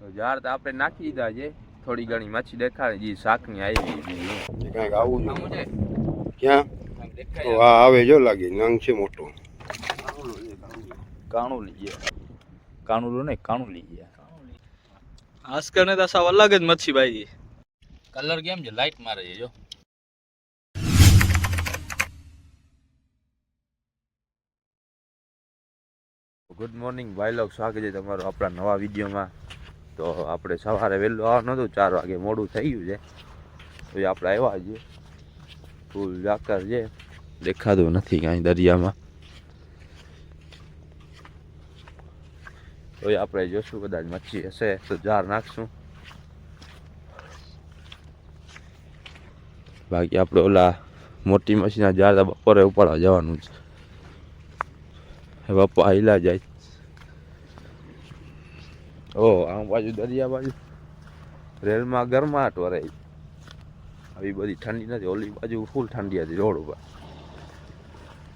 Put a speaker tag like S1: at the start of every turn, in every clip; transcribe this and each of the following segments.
S1: તો ઝાડ તો આપણે નાખી દીધા છે. થોડી ઘણી મચ્છી દેખાડી જે શાકની આવી ગઈ
S2: કાંઈક આવું જોઈએ ક્યાં? તો આ આવે જો લાગે નંગ છે મોટો.
S1: કાણું લઈએ કાણું નહીં કાણું લઈએ
S3: આસ્કર ને તો સાવ અલગ જ મચ્છી ભાઈ.
S1: કલર કેમ છે? લાઈટ મારે છે જો. ગુડ મોર્નિંગ ભાઈ લોગ સ્વાગત છે તમારું આપણા નવા વિડીયોમાં. તો આપણે સવારે વહેલું આવવાનું હતું, ચાર વાગે મોડું થઈ ગયું છે. પછી આપણે આવ્યા છીએ. ફૂલ ઝાકર છે. દેખાતું નથી કાંઈ દરિયામાં. તો આપણે જોશું કદાચ મચ્છી હશે તો જાર નાખશું. બાકી આપણે ઓલા મોટી મચ્છીના જાર બપોરે ઉપાડવા જવાનું છે પપ્પા હિલા જાય. ઓ, આમ બાજુ દરિયા બાજુ. રેલમાં ગરમાટ વરાય આવી બધી ઠંડી નથી, ઓલી બાજુ ફૂલ ઠંડી હતી રોડ ઉપર.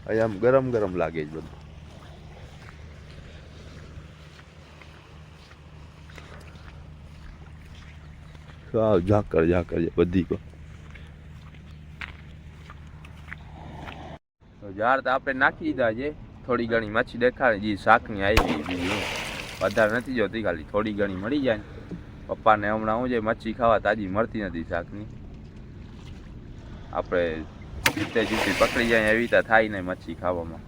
S1: અહીં આમ ગરમ ગરમ લાગે છે બધું. સાવ ઝાકર ઝાકર છે બધી ઝાડ તો આપણે નાખી દીધા છે. થોડી ઘણી મચ્છી દેખાડી શાક શાકની આવી વધારે નથી જોતી, ખાલી થોડી ઘણી મળી જાય પપ્પાને હમણાં હું જે મચ્છી ખાવા તાજી મળતી નથી શાકની. આપણે જીતે જીતી પકડી જાય, એવી રીતે થાય નહીં મચ્છી ખાવામાં.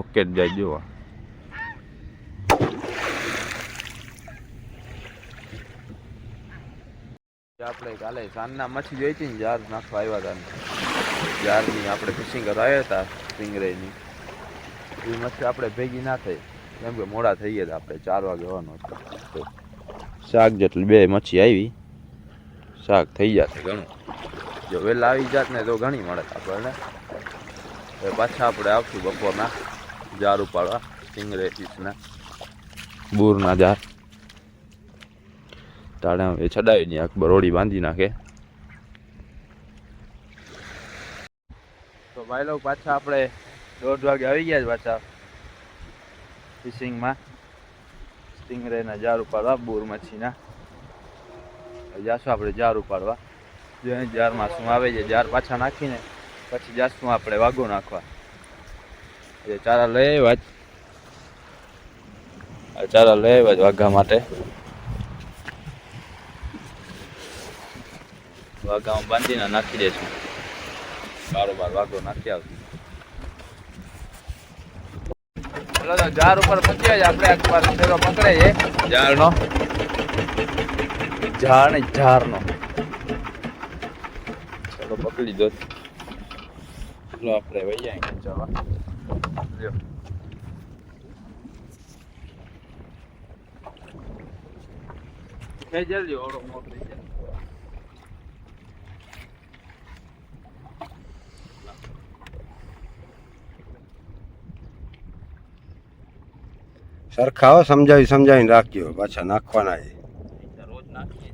S1: ઓકે જાય જોવા આપણે કાલે સાંજના મચ્છી જોઈ હતી ને જાર નાખવા આવ્યા હતા જારની આપણે ફિશિંગ આવ્યા હતા સ્ટિંગરેની એ મચ્છી આપણે ભેગી ના થઈ. કેમ કે મોડા થઈ ગયા હતા આપણે, ચાર વાગે હોવાનું શાક જેટલી બે મચ્છી આવી, શાક થઈ જશે ઘણું. જો વહેલા આવી જાત ને તો ઘણી મળે આપણને. એ પાછા આપણે આવશું બપોરના જાર ઉપાડવા, સિંગરે ફિશના બૂરના જાર તાણે એ છડાવી નહીં અકબર ઓળી બાંધી નાખે. તો ભાઈ પાછા આપણે દોઢ વાગે આવી ગયા છે પાછા ફિશિંગમાં. સ્ટિંગરેના જાર ઉપાડવા, બોર મચ્છીના. જાશું આપણે જાર ઉપાડવા. જે જારમાં શું આવે છે જાર પાછા નાખીને પછી જાશું આપણે વાગો નાખવા. એ ચારા લઈ આવ્યા જ. ચારા લઈ આવ્યા જ વાઘા માટે. વાઘામાં બાંધીને નાખી દઈશું બારોબાર વાઘો નાખી આવશું. ચલો તો ઉપર પહોંચ્યા જ આપણે એકવાર ફેરો પકડે છે ઝાડનો? ઝાડ ને ઝાડનો. ચલો પકડી દો. ચલો આપણે વહી જાય જવા જલ્દી ઓળો મોકલી જાય
S2: સમજાવી સમજાવીને રાખજો પાછા નાખવાના
S1: નાખીએ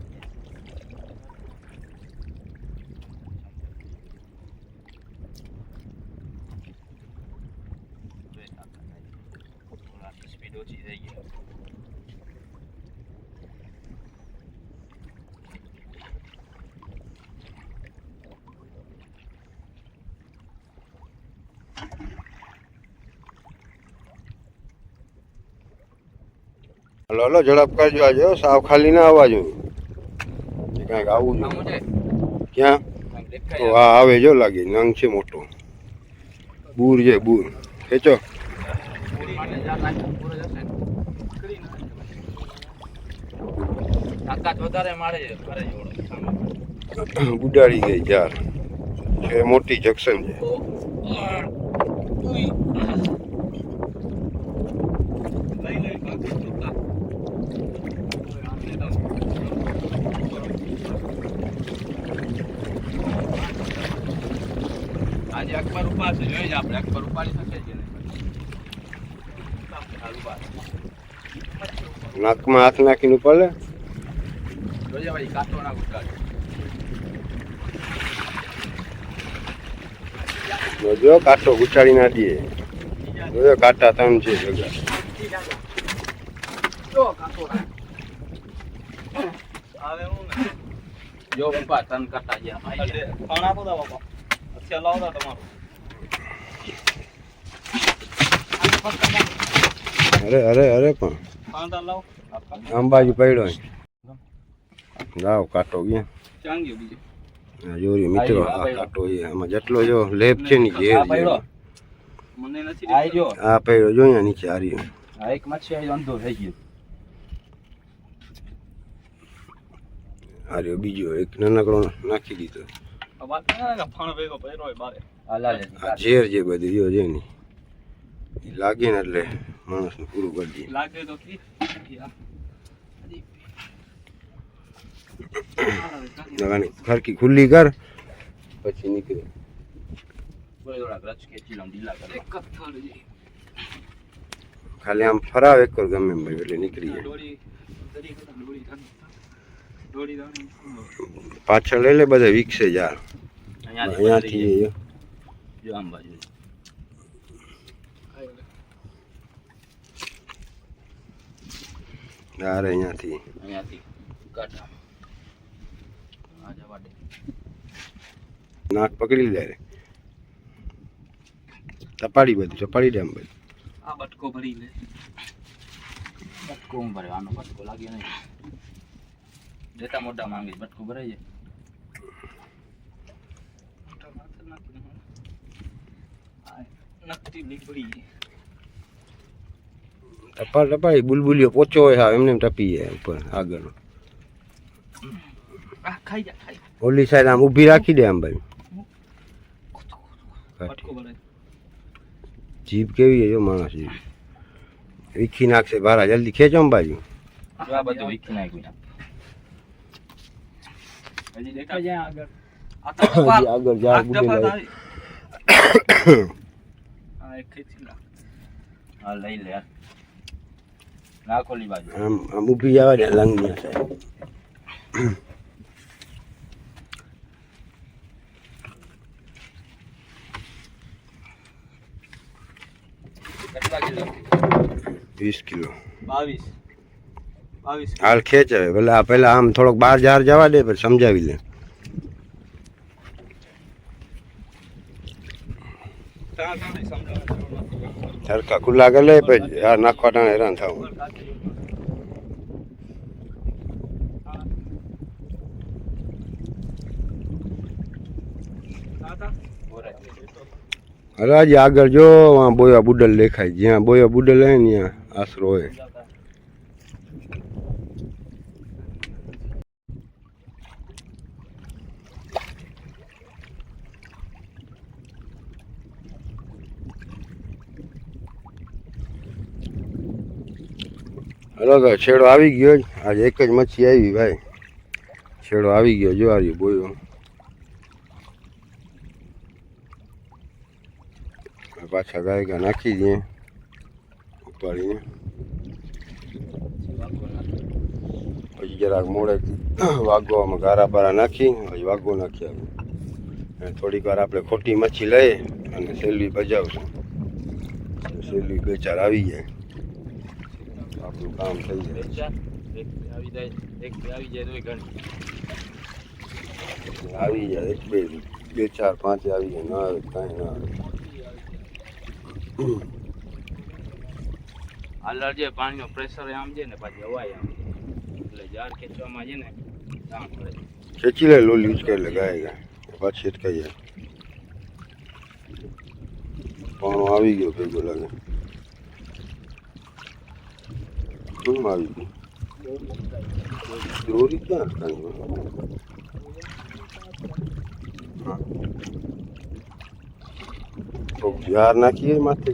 S1: સ્પીડ ઓછી
S2: હલો ઝડપ કરજો આજે સાવ ખાલી ના આવવા જોઈએ કાંઈક આવું જોઈએ ક્યાં? તો આ આવે જો લાગે નંગ છે મોટો. બૂર છે બૂર. ખેંચો. ઉડાડી ગઈ જાર છે મોટી જંકશન છે.
S1: આજે અકબર ઉપાડશે જોઈ જ આપણે. અકબર ઉપાડી શકે છે
S2: નાકમાં હાથ નાખીને ઉપર લે.
S1: જોઈએ ભાઈ કાંટો ના ઉતાર
S2: જો કાંટો ઉછાળી ના દે જોયો કાંટા ત્રણ છે
S3: હું
S1: જો બાપા તન કાટા ગયા ભાઈ.
S3: અરે આપો દો બાપા. અત્યારે લાવતા તમારું
S2: અરે અરે અરે પણ. અંબાજી પડ્યો. લાવ કાંટો ગયા જોરી મિત્રો
S1: આ.
S2: કાંટો છે આમાં જેટલો જો લેપ છે ને ઘેર
S1: આ પડ્યો. જો.
S2: આ પડ્યો જો અહીંયા નીચે રહ્યો.
S1: એક મચ્છી અંધો થઈ ગયો.
S2: આ બીજો એક નાનકડો નાખી દીધો.
S3: આ વાત ના કે ફાણ ભેગો પડ્યો હોય બારે
S1: આ લાલે
S2: આ ઝેર જે બધી રહ્યો છે ને એ લાગે ને એટલે માણસને પૂરું કરી દે
S3: લાગે તો કી
S2: લગાની ખરકી ખુલ્લી કર પછી નીકળે
S1: થોડી થોડાક રચ ખેંચી લઉં ઢીલા કરી
S3: એક જ થડ જી
S2: ખાલી આમ ફરાવ એક કર ગમે એમ ભાઈ એટલે નીકળી જાય પાછળ લઈ લે બધા વિકસે જા.
S1: અહીંયાથી જો. આમ બાજુ.
S2: અહીંયાથી.
S1: કાઢા
S2: નાક પકડી લે. રે ચપાડી બધું ચપાડી દે આમ બધું.
S3: આ બટકો ભરી લે.
S1: બટકો હું ભરે આનો બટકો લાગ્યો નહીં. દેતા મોટા માંગે બટકો ભરાઈ જાય.
S2: ટપાલ ટપાડી બુલબુલીઓ પોચો હોય હા એમને એમ ટપી જાય ઉપર આગળ
S3: આ ખાઈ જા ખાઈ જા.
S2: ઓલી સાઈડ આમ ઊભી રાખી દે આમ ભાઈ જીભ કેવી છે જો માણસ જીભ વીખી નાખશે ભારા જલ્દી ખેંચો બાજુ
S1: આ બધું વીખી નાખ્યું હજી દેખાય જાય આગળ
S3: આ તો ટપાલ.
S2: હજી આગળ
S3: આ
S2: ઝાડ
S3: ટપાલ
S2: બુડેલા
S3: આવી. આ એક ખેંચી લા.
S1: હા લઈ લે હાલ. નાખોલી બાજુ
S2: આમ આમ ઊભી જવા દે લંગની સાઈડ
S1: કેટલા કિલો
S2: વીસ કિલો
S3: બાવીસ બાવીસ
S2: હાલ ખેંચ ભલે આ પહેલા આમ થોડોક બહાર જાર જવા દે પછી સમજાવી લે. સરખા ખુલ્લા કરી લે પછી આ નાખવા ટાણે હેરાન થવું. અરે આગળ જો બોયા બુડલ દેખાય. જ્યાં બોયા બુડલ હોય ને ત્યાં આશરો હોય. હલો તો છેડો આવી ગયો આજે એક જ મચ્છી આવી ભાઈ. છેડો આવી ગયો, જો આવ્યો, બોયો. પાછા ગાયકા નાખી દઈએ. ઉપાડીને. પછી જરાક મોડે વાગવામાં ગારા બારા નાખી, પછી વાગો નાખી આવે થોડીક વાર આપણે ખોટી મચ્છી લઈએ અને સેલવી બજાવશું. સેલવી બે ચાર આવી જાય. આપણું કામ થઈ જાય
S1: એક ચાર, એક આવી જાય એક બે આવી જાય તોય ઘણી
S2: આવી જાય એક બે બે ચાર પાંચ આવી જાય ના આવે કાંઈ ના આવે
S1: આલર જે પાણીનો પ્રેશર આમ છે ને પાછી હવાય આમ એટલે જાર ખેંચવામાં છે ને કામ પડે
S2: ખેંચી લે લોલી ઉચકે એટલે ગાય ગાય પાછી અટકાઈ જાય પાણો આવી ગયો ભેગો લાગે કેમ આવી ગયું દોરી ક્યાં અટકાવી હા. તો ઝાર નાખીએ માથે
S1: આ બધું નવીન જ થાય આ ડોઈ નગર ત્યારે આવી ને આ ચાલતી હોય પૂજાને નાખીએ માથે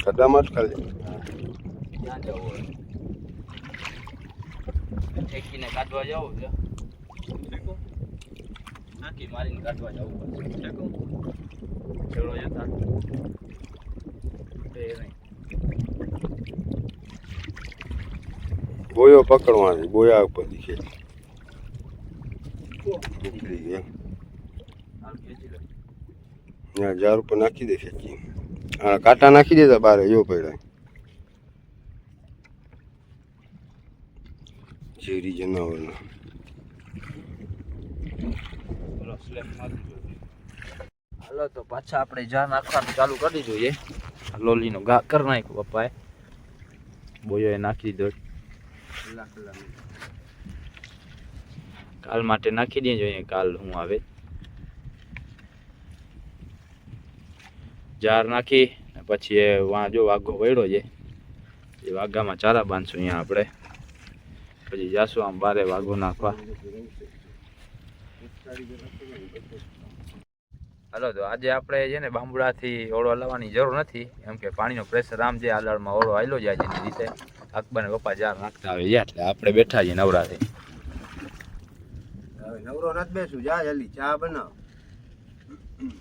S2: ખડામાં જ ખાલી
S1: ક્યાં જવું હોય કાઢવા જવું છે નાખી મારીને કાઢવા જવું પડશે. ચલો જતા
S2: બોયો પકડવાની બોયા ઉપર ખેંચી નીકળી ગયા ના જાર ઉપર નાખી દે ખેંચી. હા કાંટા નાખી દેતા બારે જો પડ્યા. ઝેરી જનાવરના
S1: બોલો સ્લેબ મારી દો. હાલો, તો પાછા આપણે જા નાખવાનું ચાલુ કરી જોઈએ લોલીનો ગા કરી નાખ્યો પપ્પાએ. બોયોએ નાખી દીધો કાલ માટે નાખી દઈએ જોઈએ કાલ હું આવે. જાર નાખી પછી એ વાં જો વાઘો વળ્યો છે. એ વાઘામાં ચારા બાંધશું અહીંયા આપણે. પછી જાશું આમ બારે વાઘો નાખવા. હાલો તો આજે આપણે છે ને બાંબુડાથી ઓળો લાવવાની જરૂર નથી. એમ કે પાણીનો પ્રેશર આમ જે આલાળમાં ઓળો આવેલો જાય છે એની રીતે. અકબર ને પપ્પા જાર નાખતા આવે એટલે આપણે બેઠા છીએ નવરાથી
S2: હવે નવરો રાત બેસું જા જલ્દી ચા બનાવ.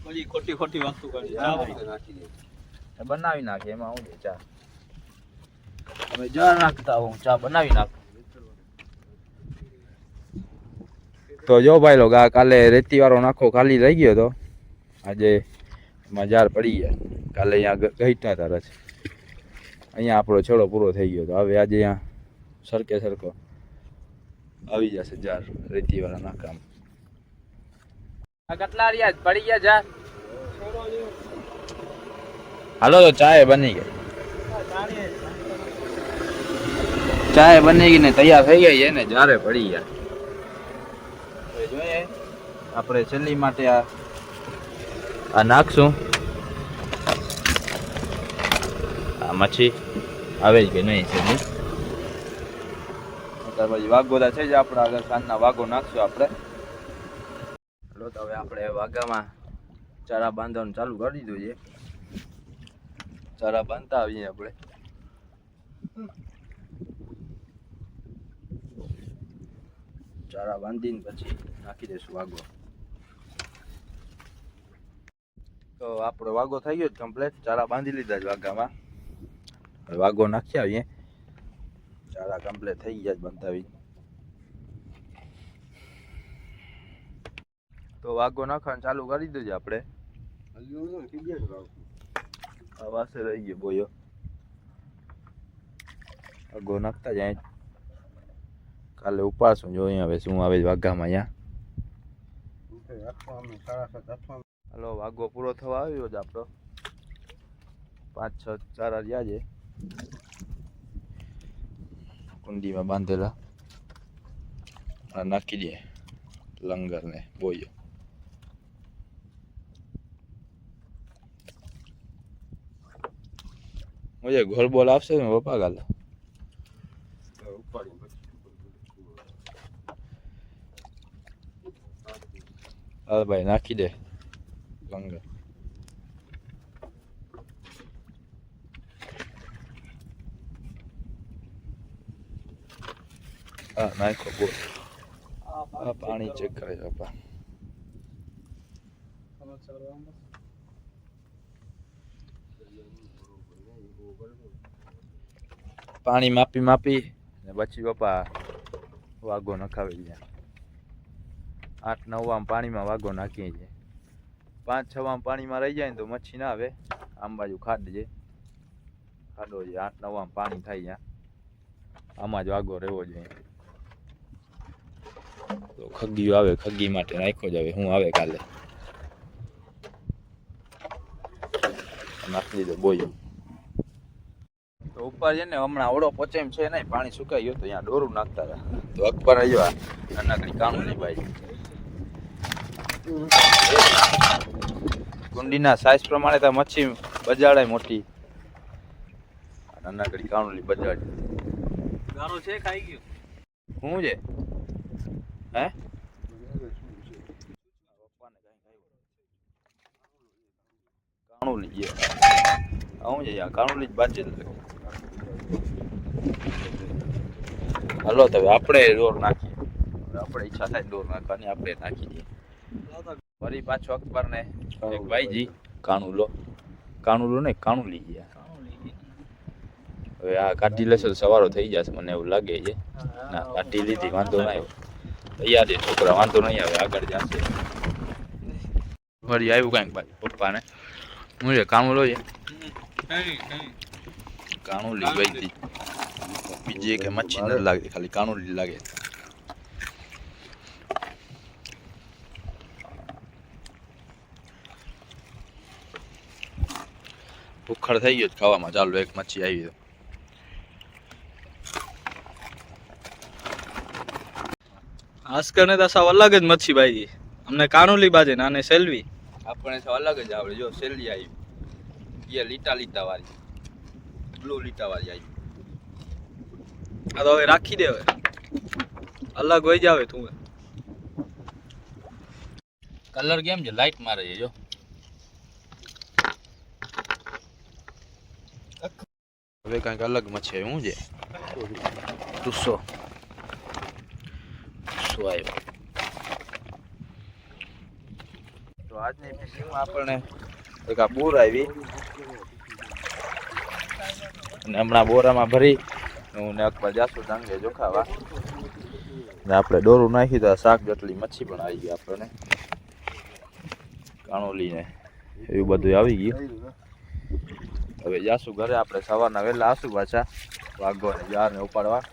S3: પછી ખોટી ખોટી વસ્તુ કરી.
S2: નાખી
S1: બનાવી નાખે એમાં હું ચા? અમે જાર નાખતા હું ચા બનાવી નાખ. તો જો ભાઈ લોકો આ કાલે રેતી વાળો નાખો ખાલી રહી ગયો તો. આજે એમાં જાર પડી ગયા. કાલે અહીંયા ગઈટા તારા છે અહીંયા આપણો છેડો પૂરો થઈ ગયો તો. હવે આજે અહીંયા સરકે સરખો આવી જશે જાર રેતી વાળા નાકામ કેટલા હાલો તો ચાય બની ગઈ. ચાય બની ગઈ ને તૈયાર થઈ ગઈ છે ને, જારે પડી ગયા. આપણે છેલ્લી માટે આ આ નાખશું. આ મચ્છી આવે જ કે નહીં છેલ્લી? ત્યાર પછી વાઘોદા છે જ આપણે આગળ સાંજના વાઘો નાખશું આપણે. લો તો હવે આપણે વાઘામાં ચારા બાંધવાનું ચાલુ કરી દીધું છે. ચારા બાંધતા આવીએ આપણે. ચારા બાંધીને પછી નાખી દઈશું વાઘો. તો આપણો વાઘો થઈ ગયો કમ્પ્લેટ ચારા બાંધી લીધા છે વાઘામાં. હવે વાઘો નાખી આવીએ. ચારા કમ્પ્લેટ થઈ ગયા જ બંધાવી તો વાઘો નાખવાનું ચાલુ કરી દેજો આપણે. આ વાસે રહી ગયો બોયો. વાઘો નાખતા જાય. કાલે ઉપાડશું જોઈએ હવે શું આવે છે વાઘામાં અહીંયા. હાલો વાઘો પૂરો થવા આવ્યો જ આપણો. પાંચ, છ, ચારા રહ્યા છે. કુંડીમાં બાંધેલા. નાખી દે લંગરને, બોયો. મુજે ગોલ બોલ આવશે ને પપ્પા કાલે? હાલ ભાઈ, નાખી દે. લંગર હા નાખો બોલ આ પાણી ચેક કરે છે પપ્પા પાણી માપી માપી ને પછી પપ્પા વાઘો નખાવી દે આઠ નવ આમ પાણીમાં વાઘો નાખીએ છીએ. પાંચ છ આમ પાણીમાં રહી જાય ને તો મચ્છી ના આવે. આમ બાજુ ખાડ છે. ખાડો છે. આઠ નવ આમ પાણી થાય ત્યાં. આમાં જ વાગો રહેવો જોઈએ. તો ખગ્ગીઓ આવે ખગ્ગી માટે નાખ્યો જ હવે હું આવે કાલે. નાખી દીધો બોયો તો ઉપર છે ને હમણાં ઓળો પચે છે નહીં. પાણી સુકાઈ ગયું તો અહીંયા ડોરું નાખતા હતા. તો અકબર આવ્યો. આ નાનકડી કાણું નહીં ભાઈ. કુંડીના સાઈઝ પ્રમાણે તો મચ્છી બજાડાય મોટી. નાનકડી કાણુલી બજાડી.
S3: ગારો છે ખાઈ ગયો?
S1: શું છે? હે? કાણુલી છે શું છે યાર? કાણુલી જ બાજે હાલો તો આપણે દોર નાખીએ. આપણે ઈચ્છા થાય દોર નાખવાની આપણે નાખી ફરી પાછો અકબર ને એક ભાઈજી કાણુલો. કાણુલો ને કાણુલી ગયા. હવે આ કાઢી લેશે તો સવારો થઈ જશે મને એવું લાગે છે. ના કાઢી લીધી વાંધો ના આવ્યો.
S4: તૈયાર છે છોકરા વાંધો નહીં આવે આગળ જશે. વળી આવ્યું કાંઈક ભાઈ પપ્પાને. હું છે કાણું લો કાણું લઈ ગઈ હતી બીજી કે મચ્છી નથી લાગતી ખાલી કાણું લી લાગે. ઉખડ થઈ ગયો ખાવામાં. ચાલો એક મચ્છી આવી તો
S3: આસ્કરને તો સાવ અલગ જ મચ્છી ભાઈ અમને કાનુલી બાજે ને આને સેલવી.
S4: આપણે સાવ અલગ જ આવડે. જો સેલવી આવી. એ લીટા લીટા વાળી. બ્લુ લીટા વાળી આવી.
S3: આ તો હવે રાખી દે હવે. અલગ હોય જાવે તું
S4: કલર કેમ છે? લાઈટ મારે છે જો. હવે કંઈક અલગ મચ્છી શું છે ટુસો ટુસો આવ્યો.
S1: તો આજની ફિશિંગમાં આપણને એક આ બોર આવી.
S4: અને હમણાં બોરામાં ભરી.
S1: હું ને અકબર જાસુ ડાંગે જોખાવા. આપણે દોરું નાખી તો શાક જેટલી મચ્છી પણ આવી ગઈ આપણને. કાણોલી ને એવું બધું આવી ગયું. હવે જાશું ઘરે આપણે સવારના વહેલા આસુ પાછા વાઘો ને ને ઉપાડવા.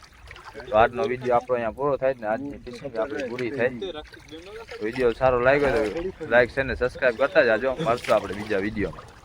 S1: તો આજનો વીડિયો આપણો અહીંયા પૂરો થાય ને, આજની ફિશિંગ આપણી પૂરી થાય. વીડિયો સારો લાગ્યો તો લાઈક છે ને સબસ્ક્રાઈબ કરતા જાજો. મળશું આપણે બીજા વિડીયોમાં